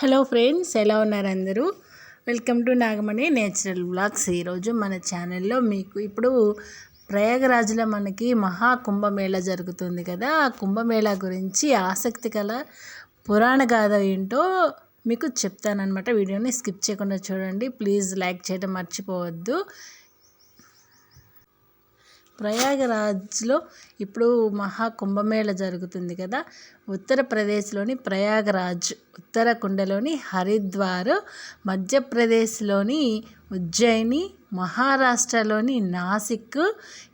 Hello friends ఎలా ఉన్నారు అందరూ? Welcome to Nagamani natural blogs ఈరోజు మన ఛానల్లో మీకు ఇప్పుడు ప్రయాగరాజ్లో మనకి మహా కుంభమేళ జరుగుతుంది కదా. ఆ కుంభమేళ గురించి ఆసక్తి గల పురాణ గాథ ఏంటో మీకు చెప్తానమాట వీడియోని స్కిప్ చేయకుండా చూడండి. ప్లీజ్ లైక్ చేయడం మర్చిపోవద్దు. ప్రయాగరాజ్లో ఇప్పుడు మహా కుంభమేళ జరుగుతుంది కదా. ఉత్తరప్రదేశ్లోని ప్రయాగరాజ్ ఉత్తరకుండలోని హరిద్వార్ మధ్యప్రదేశ్లోని ఉజ్జయిని మహారాష్ట్రలోని నాసిక్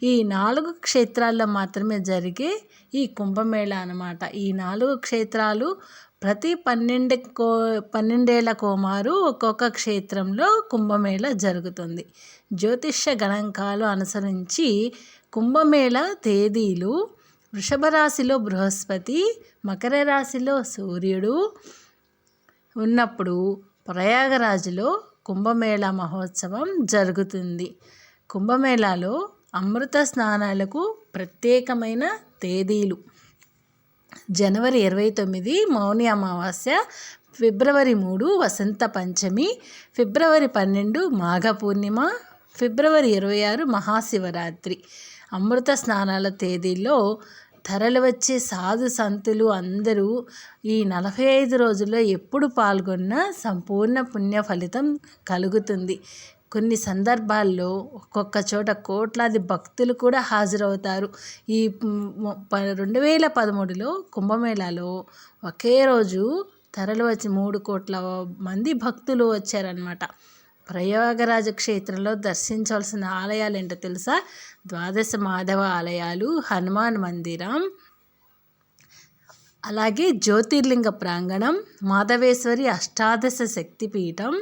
ఈ నాలుగు క్షేత్రాల్లో మాత్రమే జరిగే ఈ కుంభమేళ అనమాట ఈ నాలుగు క్షేత్రాలు ప్రతి పన్నెండు కో పన్నెండేళ్ళ కోమారు ఒక్కొక్క క్షేత్రంలో కుంభమేళ జరుగుతుంది. జ్యోతిష్య గణాంకాలు అనుసరించి కుంభమేళ తేదీలు వృషభ రాశిలో బృహస్పతి మకర రాశిలో సూర్యుడు ఉన్నప్పుడు ప్రయాగరాజులో కుంభమేళ మహోత్సవం జరుగుతుంది. కుంభమేళాలో అమృత స్నానాలకు ప్రత్యేకమైన తేదీలు. జనవరి ఇరవై తొమ్మిది మౌని అమావాస్య ఫిబ్రవరి మూడు వసంత పంచమి ఫిబ్రవరి పన్నెండు మాఘ పూర్ణిమ ఫిబ్రవరి ఇరవై ఆరు మహాశివరాత్రి. అమృత స్నానాల తేదీల్లో తరలి వచ్చే సాధు సంతులు అందరూ ఈ నలభై ఐదు రోజుల్లో ఎప్పుడు పాల్గొన్నా సంపూర్ణ పుణ్య ఫలితం కలుగుతుంది. కొన్ని సందర్భాల్లో ఒక్కొక్క చోట కోట్లాది భక్తులు కూడా హాజరవుతారు. ఈ రెండు వేల పదమూడులో కుంభమేళాలో ఒకే రోజు తరలి వచ్చి మూడు కోట్ల మంది భక్తులు వచ్చారనమాట ప్రయాగరాజ క్షేత్రంలో దర్శించవలసిన ఆలయాలు ఏంటో తెలుసా? ద్వాదశ మాధవ ఆలయాలు హనుమాన్ మందిరం అలాగే జ్యోతిర్లింగ ప్రాంగణం మాధవేశ్వరి అష్టాదశ శక్తిపీఠం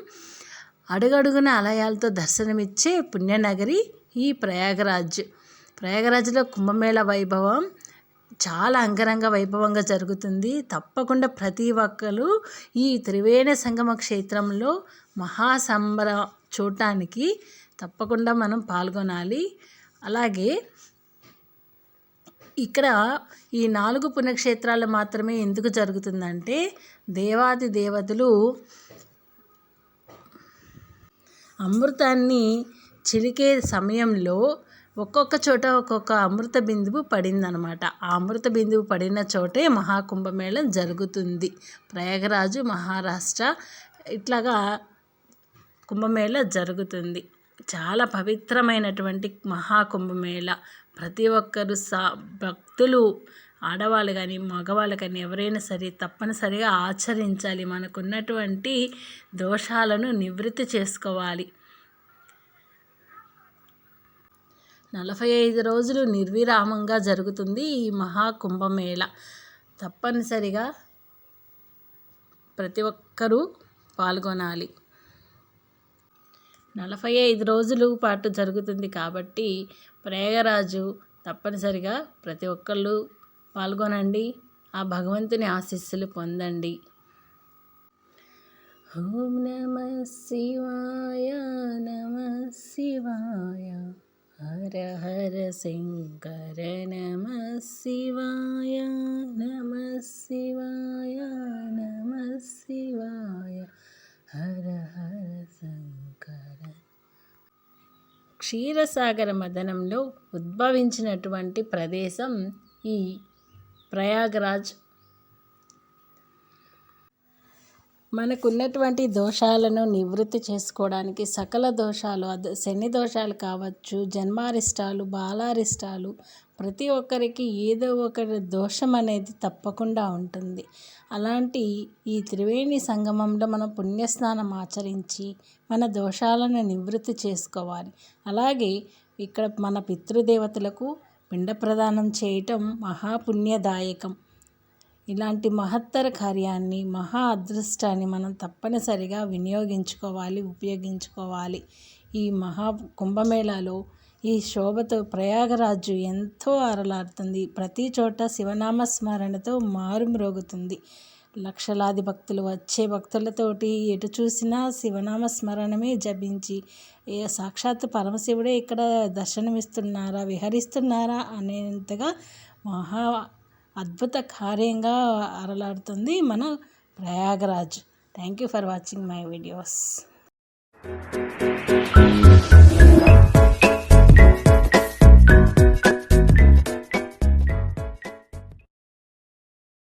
అడుగడుగున ఆలయాలతో దర్శనమిచ్చే పుణ్యనగరి ఈ ప్రయాగరాజ్. ప్రయాగరాజ్లో కుంభమేళ వైభవం చాలా అంగరంగ వైభవంగా జరుగుతుంది. తప్పకుండా ప్రతి ఒక్కరు ఈ త్రివేణ సంగమ క్షేత్రంలో మహాసంబర చూడటానికి తప్పకుండా మనం పాల్గొనాలి. అలాగే ఇక్కడ ఈ నాలుగు పుణ్యక్షేత్రాలు మాత్రమే ఎందుకు జరుగుతుందంటే దేవాది దేవతలు అమృతాన్ని చిలికే సమయంలో ఒక్కొక్క చోట ఒక్కొక్క అమృత బిందువు పడిందనమాట. ఆ అమృత బిందువు పడిన చోటే మహాకుంభమేళం జరుగుతుంది. ప్రయాగరాజు మహారాష్ట్ర ఇట్లాగా కుంభమేళ జరుగుతుంది. చాలా పవిత్రమైనటువంటి మహాకుంభమేళ. ప్రతి ఒక్కరు సా భక్తులు ఆడవాళ్ళు కానీ మగవాళ్ళు కానీ ఎవరైనా సరే తప్పనిసరిగా ఆచరించాలి. మనకున్నటువంటి దోషాలను నివృత్తి చేసుకోవాలి. నలభై ఐదు రోజులు నిర్విరామంగా జరుగుతుంది ఈ మహాకుంభమేళ. తప్పనిసరిగా ప్రతి ఒక్కరూ పాల్గొనాలి. నలభై ఐదు రోజులు పాటు జరుగుతుంది కాబట్టి ప్రయాగరాజు తప్పనిసరిగా ప్రతి ఒక్కళ్ళు పాల్గొనండి. ఆ భగవంతుని ఆశీస్సులు పొందండి. ఓం నమ శివాయ నమ శివాయ. హర హర శంకర నమ శివాయ నమ శివాయ నమ శివాయ. హర హర శంకర. క్షీరసాగర మదనంలో ఉద్భవించినటువంటి ప్రదేశం ఈ ప్రయాగరాజ్ మనకున్నటువంటి దోషాలను నివృత్తి చేసుకోవడానికి సకల దోషాలు అద శని దోషాలు కావచ్చు జన్మారిష్టాలు బాలారిష్టాలు ప్రతి ఒక్కరికి ఏదో ఒక దోషం అనేది తప్పకుండా ఉంటుంది. అలాంటి ఈ త్రివేణి సంగమంలో మనం పుణ్యస్నానం ఆచరించి మన దోషాలను నివృత్తి చేసుకోవాలి. అలాగే ఇక్కడ మన పితృదేవతలకు పిండ ప్రదానం చేయటం మహాపుణ్యదాయకం ఇలాంటి మహత్తర కార్యాన్ని మహా అదృష్టాన్ని మనం తప్పనిసరిగా వినియోగించుకోవాలి ఉపయోగించుకోవాలి. ఈ మహా కుంభమేళాలో ఈ శోభతో ప్రయాగరాజు ఎంతో అరలాడుతుంది ప్రతి చోట శివనామ స్మరణతో మారుమ్రోగుతుంది. లక్షలాది భక్తులు వచ్చే భక్తులతోటి ఎటు చూసినా శివనామ స్మరణమే జపించి ఏ సాక్షాత్ పరమశివుడే ఇక్కడ దర్శనమిస్తున్నారా విహరిస్తున్నారా అనేంతగా మహా అద్భుత కార్యంగా అరలాడుతుంది మన Prayagraj. Thank you for watching my videos